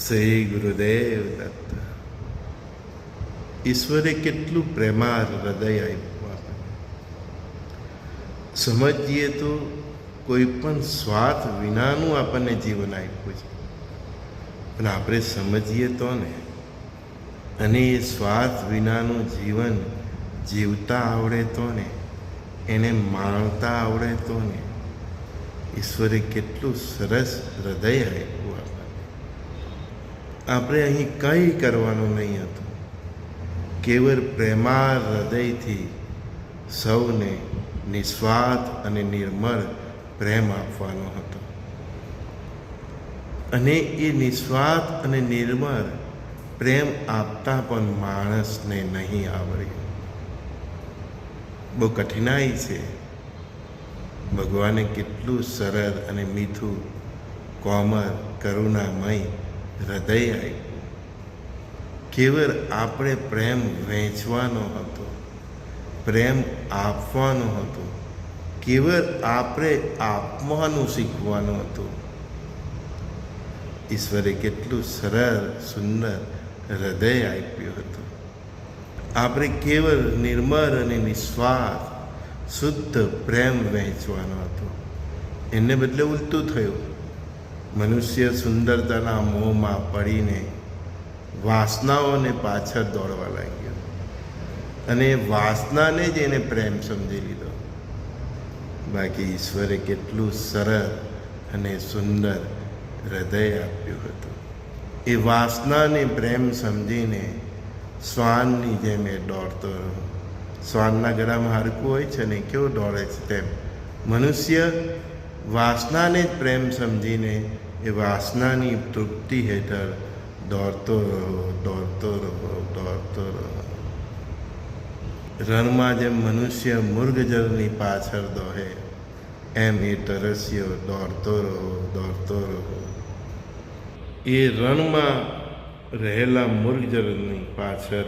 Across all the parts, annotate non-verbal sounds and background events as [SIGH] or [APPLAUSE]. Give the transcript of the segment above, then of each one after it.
શ્રી ગુરુદેવ દત્ત ઈશ્વરે કેટલું પ્રેમાર હૃદય આપ્યું આપણને સમજીએ તો કોઈ પણ સ્વાર્થ વિનાનું આપણને જીવન આપ્યું છે પણ આપણે સમજીએ તો ને અને એ સ્વાર્થ વિનાનું જીવન જીવતા આવડે તો ને એને માણતા આવડે તો ને ઈશ્વરે કેટલું સરસ હૃદય આપ્યું આપણે અહીં કંઈ કરવાનું નહીં હતું. કેવળ પ્રેમા હૃદયથી સૌને નિસ્વાર્થ અને નિર્મળ પ્રેમ આપવાનો હતો. અને એ નિસ્વાર્થ અને નિર્મળ પ્રેમ આપતા પણ માણસને નહીં આવડ્યું. બહુ કઠિનાઈ છે. ભગવાને કેટલું સરળ અને મીઠું કોમર કરુણામય હૃદય આપ્યું કેવળ આપણે પ્રેમ વહેંચવાનો હતો, પ્રેમ આપવાનો હતો, કેવળ આપણે આપવાનું શીખવાનું હતું. ઈશ્વરે કેટલું સરળ, સુંદર હૃદય આપ્યું હતું. આપણે કેવળ નિર્મળ અને નિસ્વાર્થ, શુદ્ધ પ્રેમ વહેંચવાનો હતો. એને બદલે ઉલટું થયું. મનુષ્ય સુંદરતાના મોહમાં પડીને વાસનાઓને પાછળ દોડવા લાગ્યો. અને વાસનાને જ એને પ્રેમ સમજી લીધો. બાકી ઈશ્વરે કેટલું સરળ અને સુંદર હૃદય આપ્યું હતું. એ વાસનાને પ્રેમ સમજીને શ્વાનની જેમ એ દોડતો શ્વાનના ગળામાં હાડકું હોય છે ને, કેવો દોડે છે તેમ. મનુષ્ય વાસનાને જ પ્રેમ સમજીને એ વાસનાની તૃપ્તિ હેઠળ દોડતો રહો દોડતો રહો દોડતો રહો. રણમાં જેમ મનુષ્ય મૃગજળની પાછળ દોહે, એમ એ તરસ્યો દોડતો રહો દોડતો રહો. એ રણમાં રહેલા મૃગજળની પાછળ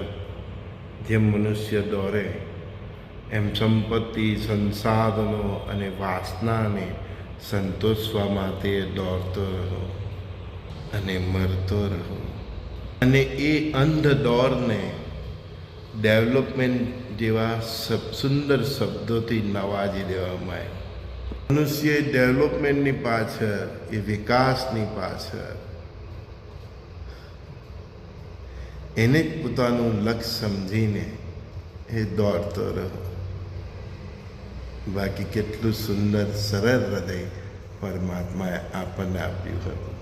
જેમ મનુષ્ય દોડે એમ સંપત્તિ, સંસાધનો અને વાસનાને સંતોષવા માટે દોડતો રહો અને મરતો રહો. અને એ અંધ દોરને ડેવલપમેન્ટ જેવા સુંદર શબ્દોથી નવાજી દેવામાં મનુષ્ય ડેવલપમેન્ટની પાછળ એ વિકાસની પાછળ એને જ પોતાનું લક્ષ્ય સમજીને એ દોડતો રહ્યો બાકી કેટલું સુંદર, સરળ હૃદય પરમાત્માએ આપણને આપ્યું હતું.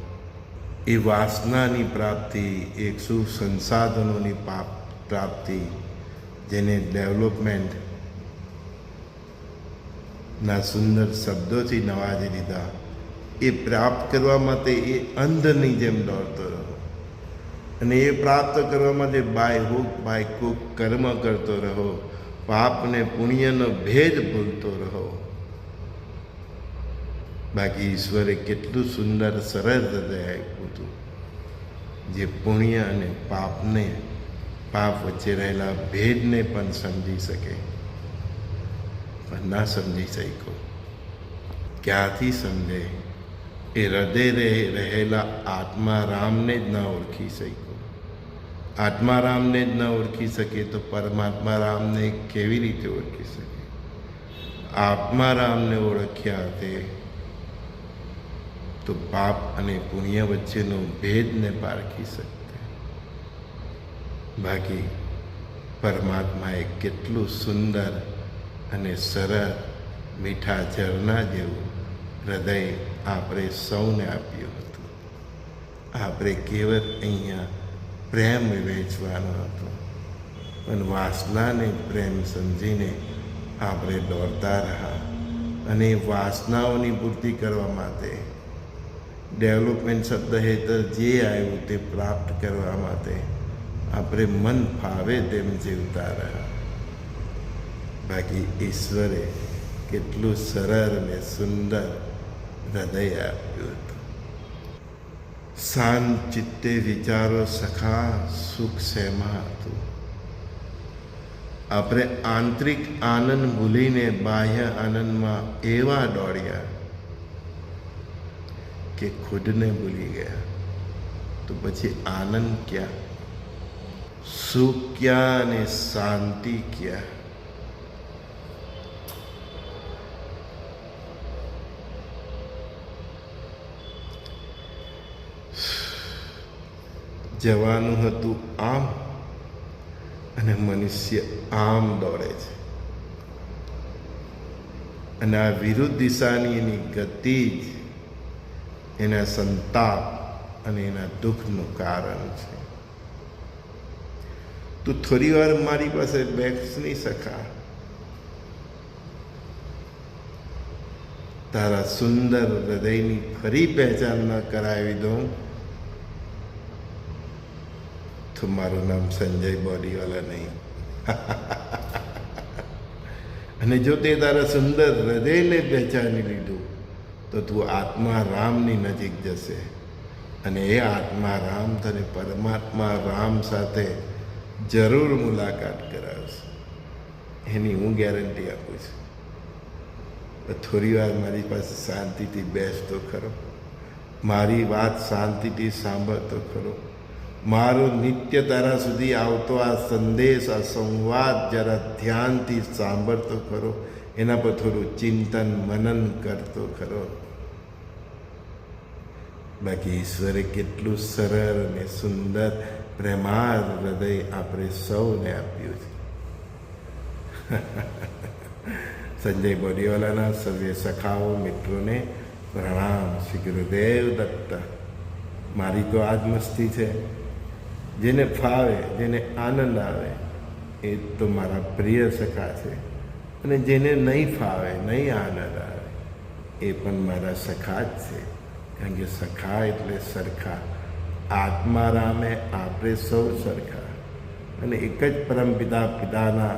એ વાસનાની પ્રાપ્તિ એ શુભ સંસાધનોની પ્રાપ્તિ, જેને ડેવલપમેન્ટ ના સુંદર શબ્દોથી નવાજી દીધા, એ પ્રાપ્ત કરવા માટે એ અંધની જેમ દોડતો રહ્યો. અને એ પ્રાપ્ત કરવા માટે બાય હુક બાય કુક કર્મ કરતો રહો પાપને પુણ્યનો ભેદ ભૂલતો રહો. બાકી ઈશ્વરે કેટલું સુંદર સરળ હૃદય આપ્યું હતું. જે પુણ્ય અને પાપને, પાપ વચ્ચે રહેલા ભેદને પણ સમજી શકે. પણ ના સમજી શક્યો. ક્યાંથી સમજે? એ હૃદય રહેલા આત્મા રામને જ ના ઓળખી શક્યો. આત્મા રામને જ ન ઓળખી શકે તો પરમાત્મા રામને કેવી રીતે ઓળખી શકે? આત્મા રામને ઓળખ્યા તે તો પાપ અને પુણ્ય વચ્ચેનો ભેદને પારખી શકતા. બાકી પરમાત્માએ કેટલું સુંદર અને સરળ મીઠા ઝરણા જેવું હૃદય આપણે સૌને આપ્યું હતું. આપણે કેવળ અહીંયા પ્રેમ વેચવાનો હતો. પણ વાસનાને પ્રેમ સમજીને આપણે દોડતા રહ્યા અને વાસનાઓની પૂર્તિ કરવા માટે ડેવલપમેન્ટ શબ્દ હેઠળ જે આવ્યું તે પ્રાપ્ત કરવા માટે આપણે મન ફાવે તેમ જીવતા રહ્યા. બાકી ઈશ્વરે કેટલું સરળ અને સુંદર હૃદય આપ્યું હતું. શાંત ચિત્તે વિચારો સખા સુખ શેમાં હતું આપણે આંતરિક આનંદ ભૂલીને બાહ્ય આનંદમાં એવા દોડ્યા કે ખુદને ભૂલી ગયા તો પછી આનંદ ક્યાં સુખ ક્યાં અને શાંતિ ક્યાં જવાનું હતું આમ અને મનુષ્ય આમ દોડે છે. અને આ વિરુદ્ધ દિશાની એની ગતિ જ એના સંતાપ અને એના દુઃખનું કારણ છે. તું થોડી વાર મારી પાસે બેસ નહીં શકા તારા સુંદર હૃદયની ફરી પહેચાન ન કરાવી દઉં. તો મારું નામ સંજય બોડીવાલા નહીં અને જો તે તારા સુંદર હૃદયને પહેચાની લીધું તો તું આત્મા રામની નજીક જશે અને એ આત્મા રામ તને પરમાત્મા રામ સાથે જરૂર મુલાકાત કરાવશે એની હું ગેરંટી આપું છું થોડી વાર મારી પાસે શાંતિથી બેસતો ખરો મારી વાત શાંતિથી સાંભળતો ખરો મારો નિત્ય તારા સુધી આવતો આ સંદેશ, આ સંવાદ જરા ધ્યાનથી સાંભળતો ખરો. એના પર થોડું ચિંતન, મનન કરતો ખરો. બાકી ઈશ્વરે કેટલું સરળ અને સુંદર પ્રેમાળ હૃદય આપણે સૌને આપ્યું છે. [LAUGHS] સંજય બોડીવાલાના સર્વે સખાઓ, મિત્રોને પ્રણામ. શ્રી ગુરુદેવ દત્ત. મારી તો આજ મસ્તી છે. જેને ફાવે, જેને આનંદ આવે, એ તો મારા પ્રિય સખા છે. અને જેને નહીં ફાવે, નહીં આનંદ આવે, એ પણ મારા સખા જ છે. કારણ કે સખા એટલે સરખા. આત્મા રામે આપણે સૌ સરખા. અને એક જ પરમપિતા પિતાના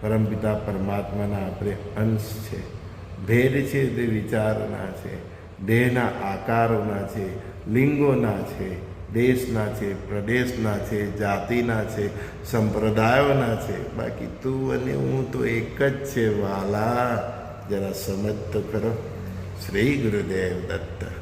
પરમપિતા પરમાત્માના આપણે અંશ છે. ભેદ છે તે વિચારોના છે. દેહના આકારોના છે. લિંગોના છે. દેશના છે, પ્રદેશના છે, જાતિના છે, સંપ્રદાયોના છે. બાકી તું અને હું તો એક જ છે વાલા. જરા સમજ તો ખરો. શ્રી ગુરુદેવ દત્ત.